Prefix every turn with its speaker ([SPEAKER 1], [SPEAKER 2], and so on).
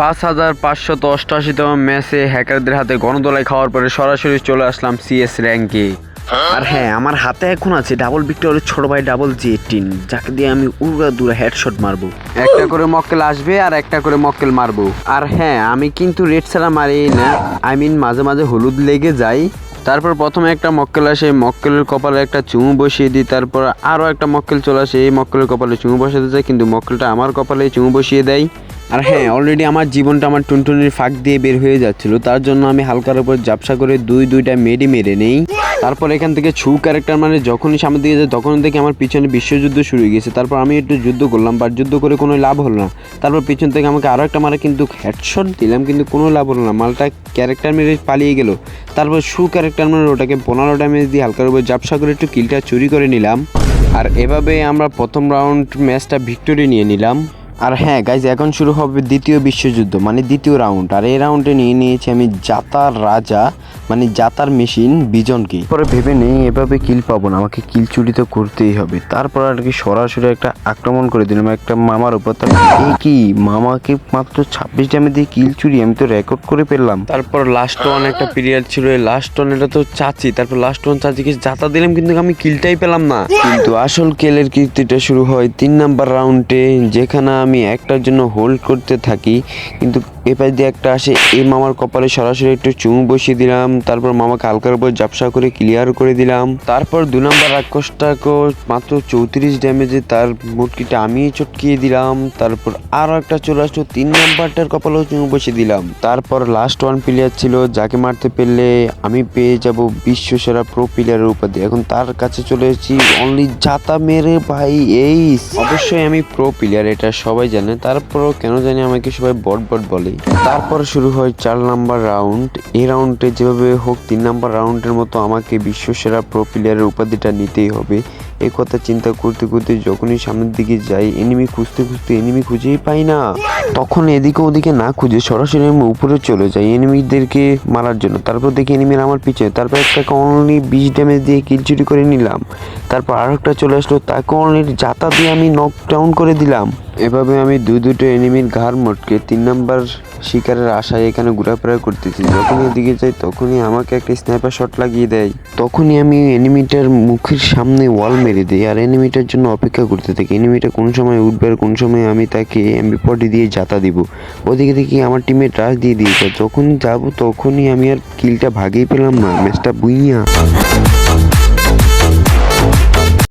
[SPEAKER 1] পাঁচ হাজার পাঁচশত অষ্টাশিতম ম্যাচে হ্যাকারদের হাতে গণদোলাই খাওয়ার পরে সরাসরি চলে আসলাম সিএস র্যাঙ্কে। আর হ্যাঁ আমার হাতে এখন আছে ডাবল ভিক্টরের ছোট ভাই ডাবল জি এইটিন যাকে দিয়ে আমি উড়া দূরে হেডশট মারবো। একটা করে মক্কেল আসবে আর একটা করে মক্কেল মারবো। আর হ্যাঁ আমি কিন্তু রেড ছাড়া মারি না। আই মিন মাঝে মাঝে হলুদ লেগে যাই তারপর প্রথমে একটা মক্কেল আসে, এই মক্কেলের কপালে একটা চুমু বসিয়ে দিই, তারপর আরও একটা মক্কেল চলে আসে, এই মক্কেলের কপালে চুমু বসাতে যায় কিন্তু মক্কেলটা আমার কপালে চুমু বসিয়ে দেয়। আর হ্যাঁ অলরেডি আমার জীবনটা আমার টুনটুনির ফাঁক দিয়ে বের হয়ে যাচ্ছিল, তার জন্য আমি হালকার উপর জাপসা করে দুই, দুইটা মেডি মেরে নেই। তারপর এখান থেকে ছু ক্যারেক্টার মানে যখনই সামনে দিকে যায় তখন থেকে আমার পিছনে বিশ্বযুদ্ধ শুরু হয়ে গেছে, তারপর আমি একটু যুদ্ধ করলাম বাট যুদ্ধ করে কোনো লাভ হলো না। তারপর পিছন থেকে আমাকে আরও একটা মারা, কিন্তু হেডশট দিলাম, কিন্তু কোনো লাভ হলো না, মালটা ক্যারেক্টার মেরে পালিয়ে গেল। তারপর শু ক্যারেক্টার মানে ওটাকে পনেরো ড্যামেজ দিয়ে হালকার উপর জাপসা করে একটু কিলটা চুরি করে নিলাম। আর এভাবে আমরা প্রথম রাউন্ড ম্যাচটা ভিক্টোরি নিয়ে নিলাম। আর হ্যাঁ গাইজ এখন শুরু হবে দ্বিতীয় বিশ্বযুদ্ধ মানে দ্বিতীয় রাউন্ড আর এই রাউন্ডে নিয়ে নিয়েছি আমি জাতার রাজা মানে জাতার মেশিন বিজনকে পরে ভেবে নেই এভাবে কিল পাবো না আমাকে কিল চুরি তো করতেই হবে। তারপর আর কি সরাসরি একটা আক্রমণ করে দিলাম একটা মামার উপর। তার এই কি মামাকে মাত্র ছাব্বিশ ড্যামে দিয়ে কিল চুরি আমি তো রেকর্ড করে ফেললাম। তারপর লাস্ট ওয়ান একটা পিরিয়ড ছিল এই লাস্ট ওয়ান এটা তো চাচি তারপর লাস্ট ওয়ান চাচিকে জাতা দিলাম কিন্তু আমি কিলটাই পেলাম না। কিন্তু আসল কেলের কীর্তিটা শুরু হয় তিন নাম্বার রাউন্ডে যেখানে আমি একটার জন্য হোল্ড করতে থাকি, কিন্তু এপাশ দিয়ে একটা আসে, এই মামার কপালে সরাসরি একটু চুমু বসিয়ে দিলাম, তারপর মামাকে হালকার উপর জাপসা করে ক্লিয়ার করে দিলাম। তারপর দু নম্বর রাক্ষসটাকে মাত্র চৌত্রিশ ড্যামেজে তার মুটকিটা আমি চটকিয়ে দিলাম, তারপর আরও একটা চলে আসলো, তিন নাম্বারটার কপালেও চুমু বসিয়ে দিলাম। তারপর লাস্ট ওয়ান প্লেয়ার ছিল, যাকে মারতে পারলে আমি পেয়ে যাব বিশ্ব সেরা প্রো প্লেয়ারের উপাধি। এখন তার কাছে চলে এসেছি অনলি জাতা মেরে ভাই, এই। অবশ্যই আমি প্রো প্লেয়ার এটা সবাই জানে, তারপরও কেন জানি আমাকে সবাই বট বট বলে। তারপর শুরু হয় চার নাম্বার রাউন্ড এই রাউন্ডে যেভাবে হোক, তিন নাম্বার রাউন্ডের মতো আমাকে বিশ্ব সেরা প্রো প্লেয়ারের উপাধিটা নিতেই হবে। এই কথা চিন্তা করতে করতে যখনই সামনের দিকে যাই এনিমি খুঁজতে খুঁজতে এনিমি খুঁজেই পাই না। তখন এদিকে ওদিকে না খুঁজে সরাসরি আমি উপরে চলে যাই এনিমিদেরকে মারার জন্য। তারপর দেখি এনিমির আমার পিছনে। তারপর একটা অনলি বিশ ড্যামেজ দিয়ে কিল চুরি করে নিলাম। তারপর আর একটা চলে আসলো তাকে অনলি জাতা দিয়ে আমি নক ডাউন করে দিলাম। এভাবে আমি দুই দুটো এনিমির ঘাড় মটকে তিন নাম্বার শিকারের আশায় এখানে ঘোরাফেরা করতেছি। যখনই এদিকে যাই, তখনই আমাকে একটা স্নাইপার শট লাগিয়ে দেয়। তখনই আমি এনিমিটার মুখের সামনে ওয়াল মেরে দিই আর এনিমিটার জন্য অপেক্ষা করতে থাকি। এনিমিটা কোন সময় উঠবে আর কোন সময় আমি তাকে এমবি পটি দিয়ে জাতা দিব। ওদিকে দেখি আমার টিমে ট্রাস দিয়ে দিয়েছে। যখনই যাব তখনই আমি আর কিলটা ভাগেই পেলাম না। ম্যাচটা বুইয়া।